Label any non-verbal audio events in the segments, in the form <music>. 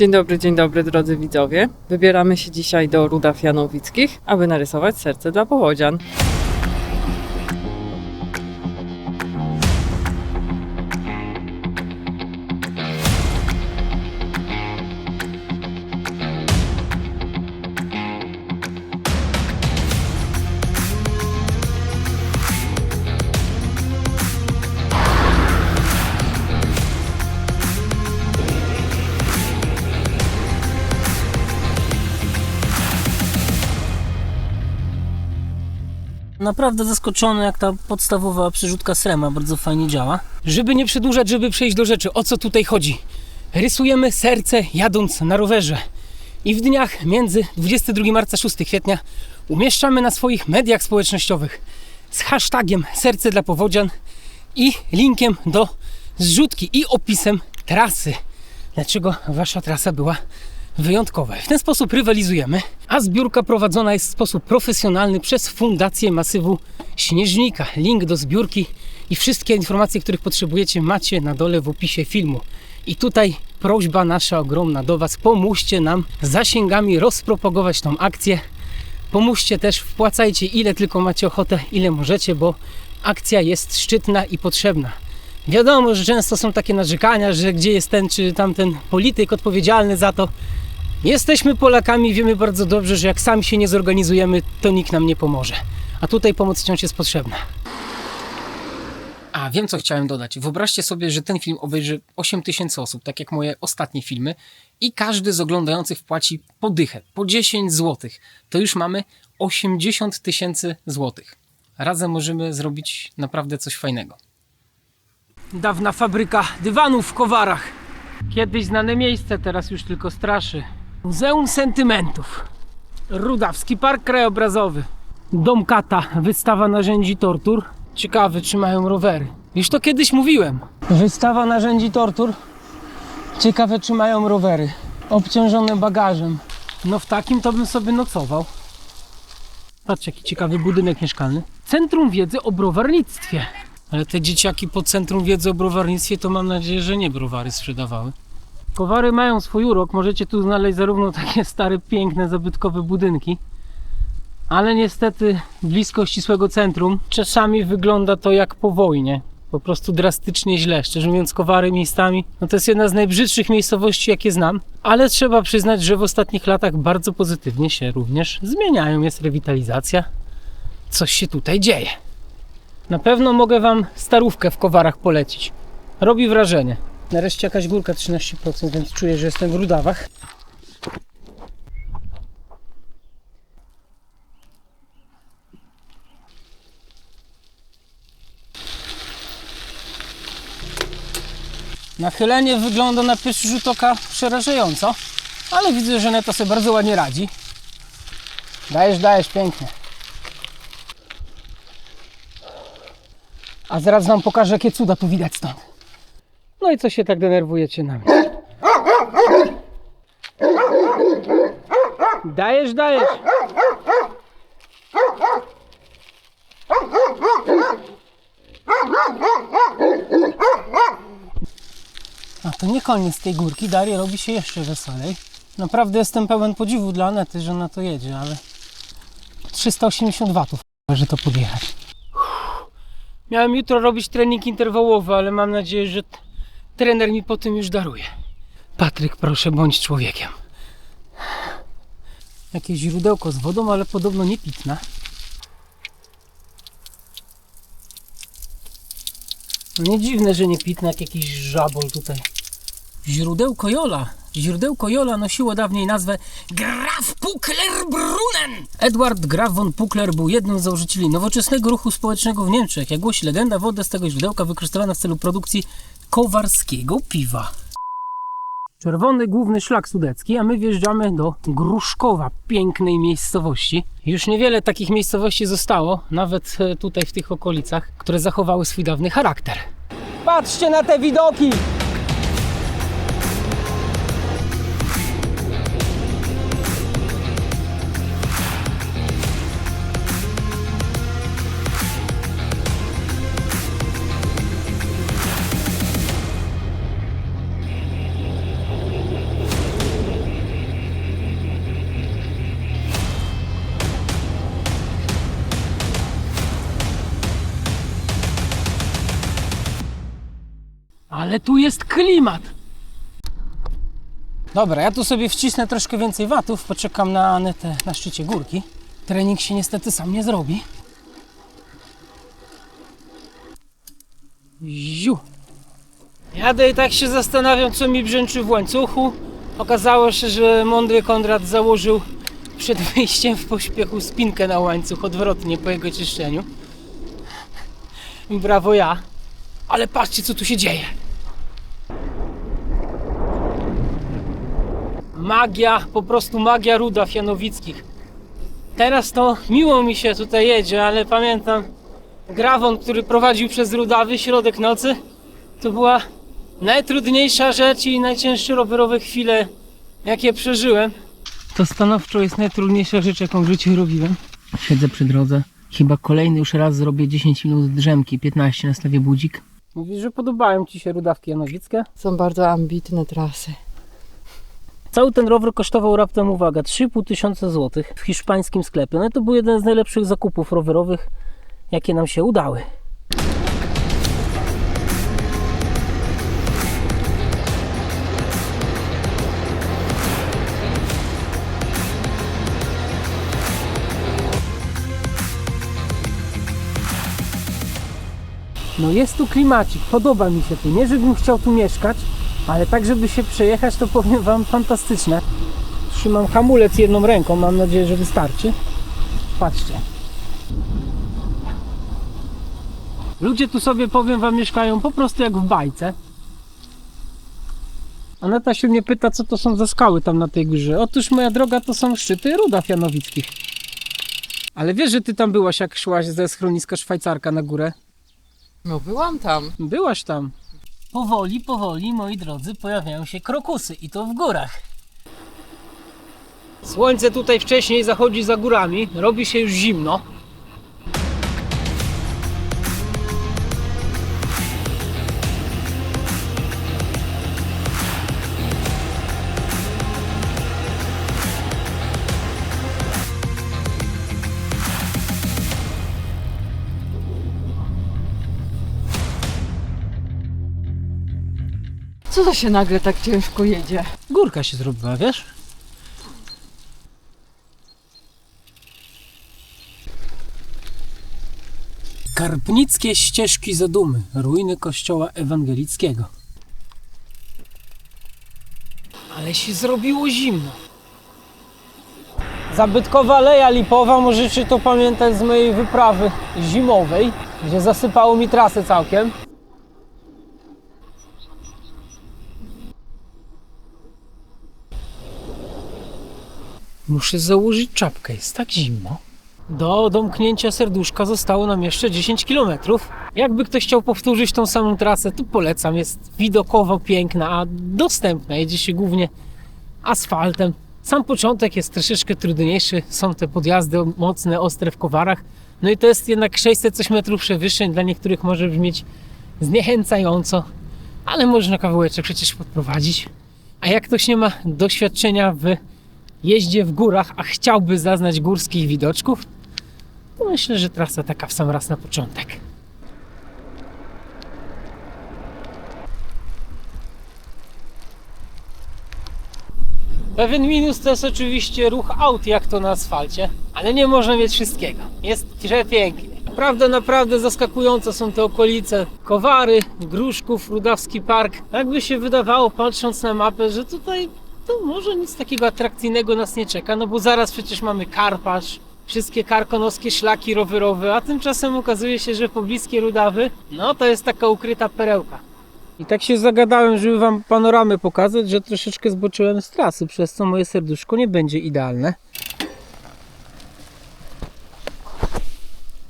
Dzień dobry, dzień dobry drodzy widzowie. Wybieramy się dzisiaj do Rudaw Janowickich, aby narysować serce dla powodzian. Naprawdę zaskoczony, jak ta podstawowa przerzutka srema bardzo fajnie działa. Żeby nie przedłużać, żeby przejść do rzeczy, o co tutaj chodzi? Rysujemy serce jadąc na rowerze. I w dniach między 22 marca 6 kwietnia umieszczamy na swoich mediach społecznościowych z hashtagiem serce dla powodzian i linkiem do zrzutki i opisem trasy. Dlaczego wasza trasa była wyjątkowa? W ten sposób rywalizujemy, a zbiórka prowadzona jest w sposób profesjonalny przez Fundację Masywu Śnieżnika. Link do zbiórki i wszystkie informacje, których potrzebujecie, macie na dole w opisie filmu. I tutaj prośba nasza ogromna do Was: pomóżcie nam zasięgami rozpropagować tą akcję. Pomóżcie też, wpłacajcie ile tylko macie ochotę, ile możecie, bo akcja jest szczytna i potrzebna. Wiadomo, że często są takie narzekania, że gdzie jest ten czy tamten polityk odpowiedzialny za to. Jesteśmy Polakami, wiemy bardzo dobrze, że jak sami się nie zorganizujemy, to nikt nam nie pomoże. A tutaj pomoc wciąż jest potrzebna. A, wiem co chciałem dodać. Wyobraźcie sobie, że ten film obejrzy 8 tysięcy osób, tak jak moje ostatnie filmy, i każdy z oglądających wpłaci po dychę, po 10 zł. To już mamy 80 tysięcy złotych. Razem możemy zrobić naprawdę coś fajnego. Dawna fabryka dywanów w Kowarach. Kiedyś znane miejsce, teraz już tylko straszy. Muzeum Sentymentów. Rudawski Park Krajobrazowy. Dom Kata, wystawa narzędzi tortur. Ciekawe, czy mają rowery. Już to kiedyś mówiłem. Wystawa narzędzi tortur. Ciekawe, czy mają rowery. Obciążone bagażem. No w takim to bym sobie nocował. Patrz, jaki ciekawy budynek mieszkalny. Centrum Wiedzy o Browarnictwie. Ale te dzieciaki po Centrum Wiedzy o Browarnictwie to mam nadzieję, że nie browary sprzedawały. Kowary mają swój urok. Możecie tu znaleźć zarówno takie stare, piękne, zabytkowe budynki, ale niestety blisko ścisłego centrum czasami wygląda to jak po wojnie. Po prostu drastycznie źle. Szczerze mówiąc, Kowary miejscami, no to jest jedna z najbrzydszych miejscowości, jakie znam, ale trzeba przyznać, że w ostatnich latach bardzo pozytywnie się również zmieniają. Jest rewitalizacja. Coś się tutaj dzieje. Na pewno mogę Wam starówkę w Kowarach polecić. Robi wrażenie. Nareszcie jakaś górka 13%, więc czuję, że jestem w Rudawach. Nachylenie wygląda na pierwszy rzut oka przerażająco, ale widzę, że Neto sobie bardzo ładnie radzi. Dajesz, dajesz, pięknie. A zaraz wam pokażę, jakie cuda tu widać stąd. No i co się tak denerwujecie na mnie? Dajesz, dajesz. A to nie koniec tej górki, Daria robi się jeszcze weselej. Naprawdę jestem pełen podziwu dla Anety, że na to jedzie, ale 380 watów, że to podjechać. Miałem jutro robić trening interwałowy, ale mam nadzieję, że trener mi po tym już daruje. Patryk, proszę, bądź człowiekiem. Jakieś źródełko z wodą, ale podobno nie pitna. No nie dziwne, że nie pitna, jak jakiś żabol tutaj. Źródełko Jola. Źródełko Jola nosiło dawniej nazwę Graf Puckler-Brunnen. Edward Graf von Puckler był jednym z założycieli nowoczesnego ruchu społecznego w Niemczech. Jak głosi legenda, wodę z tego źródełka wykorzystywano w celu produkcji kowarskiego piwa. Czerwony główny szlak sudecki, a my wjeżdżamy do Gruszkowa, pięknej miejscowości. Już niewiele takich miejscowości zostało, nawet e, tutaj w tych okolicach, które zachowały swój dawny charakter. Patrzcie na te widoki! Ale tu jest klimat! Dobra, ja tu sobie wcisnę troszkę więcej watów, poczekam na Anetę na szczycie górki. Trening się niestety sam nie zrobi. Ziu. Jadę i tak się zastanawiam, co mi brzęczy w łańcuchu. Okazało się, że mądry Konrad założył przed <laughs> wyjściem w pośpiechu spinkę na łańcuch odwrotnie po jego czyszczeniu. Brawo ja. Ale patrzcie, co tu się dzieje. Magia, po prostu magia ruda Janowickich. Teraz to miło mi się tutaj jedzie, ale pamiętam grawon, który prowadził przez Rudawy środek nocy. To była najtrudniejsza rzecz i najcięższe rowerowe chwile, jakie przeżyłem. To stanowczo jest najtrudniejsza rzecz, jaką w życiu robiłem. Siedzę przy drodze. Chyba kolejny już raz zrobię 10 minut drzemki, 15 nastawię budzik. Mówisz, że podobają Ci się Rudawki Janowickie? Są bardzo ambitne trasy. Cały ten rower kosztował raptem, uwaga, 3,5 tysiąca złotych w hiszpańskim sklepie. No to był jeden z najlepszych zakupów rowerowych, jakie nam się udały. No jest tu klimacik, podoba mi się tu. Nie, żebym chciał tu mieszkać, ale tak, żeby się przejechać, to powiem Wam fantastyczne. Trzymam hamulec jedną ręką, mam nadzieję, że wystarczy. Patrzcie. Ludzie tu sobie, powiem Wam, mieszkają po prostu jak w bajce. Aneta się mnie pyta, co to są za skały tam na tej górze. Otóż, moja droga, to są szczyty Rudaw Janowickich. Ale wiesz, że Ty tam byłaś, jak szłaś ze schroniska Szwajcarka na górę? No byłam tam. Byłaś tam. Powoli, powoli, moi drodzy, pojawiają się krokusy i to w górach. Słońce tutaj wcześniej zachodzi za górami, robi się już zimno. Co to się nagle tak ciężko jedzie? Górka się zrobiła, wiesz? Karpnickie ścieżki zadumy, ruiny kościoła ewangelickiego. Ale się zrobiło zimno. Zabytkowa Aleja Lipowa, możecie to pamiętać z mojej wyprawy zimowej, gdzie zasypało mi trasę całkiem. Muszę założyć czapkę, jest tak zimno. Do domknięcia serduszka zostało nam jeszcze 10 km. Jakby ktoś chciał powtórzyć tą samą trasę, to polecam. Jest widokowo piękna, a dostępna. Jedzie się głównie asfaltem. Sam początek jest troszeczkę trudniejszy. Są te podjazdy mocne, ostre w kowarach. No i to jest jednak 600 coś metrów przewyższeń. Dla niektórych może brzmieć zniechęcająco, ale można kawałeczek przecież podprowadzić. A jak ktoś nie ma doświadczenia w jeździe w górach, a chciałby zaznać górskich widoczków, to myślę, że trasa taka w sam raz na początek. Pewien minus to jest oczywiście ruch aut, jak to na asfalcie, ale nie można mieć wszystkiego. Jest przepięknie. Naprawdę, naprawdę zaskakujące są te okolice. Kowary, Gruszków, Rudawski Park. Jakby się wydawało, patrząc na mapę, że tutaj to może nic takiego atrakcyjnego nas nie czeka, no bo zaraz przecież mamy Karpacz, wszystkie karkonoskie szlaki rowerowe, a tymczasem okazuje się, że pobliskie Rudawy, no to jest taka ukryta perełka. I tak się zagadałem, żeby wam panoramę pokazać, że troszeczkę zboczyłem z trasy, przez co moje serduszko nie będzie idealne.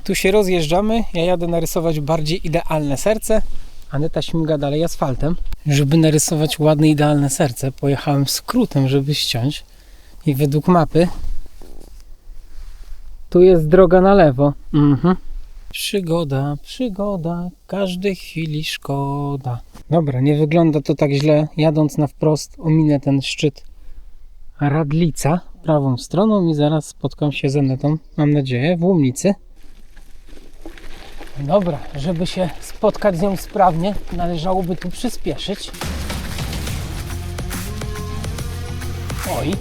Tu się rozjeżdżamy, ja jadę narysować bardziej idealne serce, Aneta śmiga dalej asfaltem. Żeby narysować ładne, idealne serce, pojechałem skrótem, żeby ściąć. I według mapy tu jest droga na lewo. Mhm. Przygoda, przygoda, każdej chwili szkoda. Dobra, nie wygląda to tak źle. Jadąc na wprost, ominę ten szczyt Radlica prawą stroną i zaraz spotkam się z Anetą, mam nadzieję, w Łomnicy. Dobra, żeby się spotkać z nią sprawnie, należałoby tu przyspieszyć. Oj.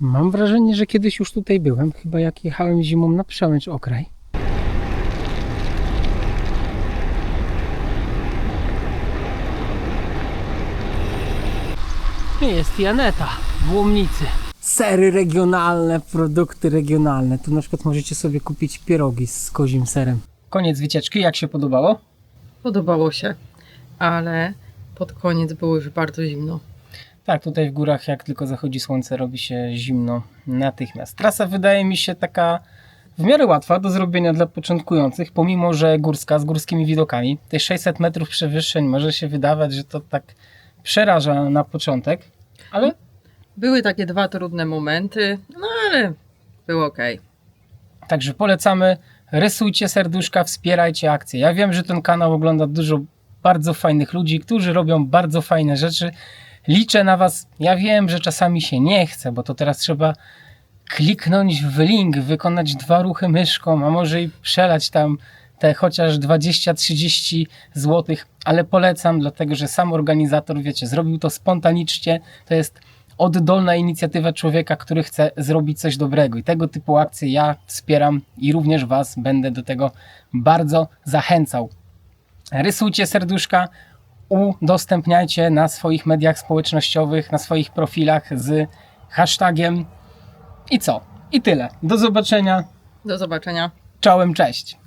Mam wrażenie, że kiedyś już tutaj byłem, chyba jak jechałem zimą na przełęcz okraj. Jest Janeta w Łomnicy. Sery regionalne, produkty regionalne. Tu na przykład możecie sobie kupić pierogi z kozim serem. Koniec wycieczki, jak się podobało? Podobało się, ale pod koniec było już bardzo zimno. Tak, tutaj w górach, jak tylko zachodzi słońce, robi się zimno natychmiast. Trasa wydaje mi się taka w miarę łatwa do zrobienia dla początkujących, pomimo że górska z górskimi widokami. Te 600 metrów przewyższeń może się wydawać, że to tak przeraża na początek, ale Były takie dwa trudne momenty, no ale było ok. Także polecamy, rysujcie serduszka, wspierajcie akcję. Ja wiem, że ten kanał ogląda dużo bardzo fajnych ludzi, którzy robią bardzo fajne rzeczy. Liczę na Was. Ja wiem, że czasami się nie chce, bo to teraz trzeba kliknąć w link, wykonać dwa ruchy myszką, a może i przelać tam te chociaż 20-30 zł, ale polecam, dlatego że sam organizator, wiecie, zrobił to spontanicznie. To jest oddolna inicjatywa człowieka, który chce zrobić coś dobrego. I tego typu akcje ja wspieram i również Was będę do tego bardzo zachęcał. Rysujcie serduszka, udostępniajcie na swoich mediach społecznościowych, na swoich profilach z hashtagiem. I co? I tyle. Do zobaczenia. Do zobaczenia. Czołem, cześć.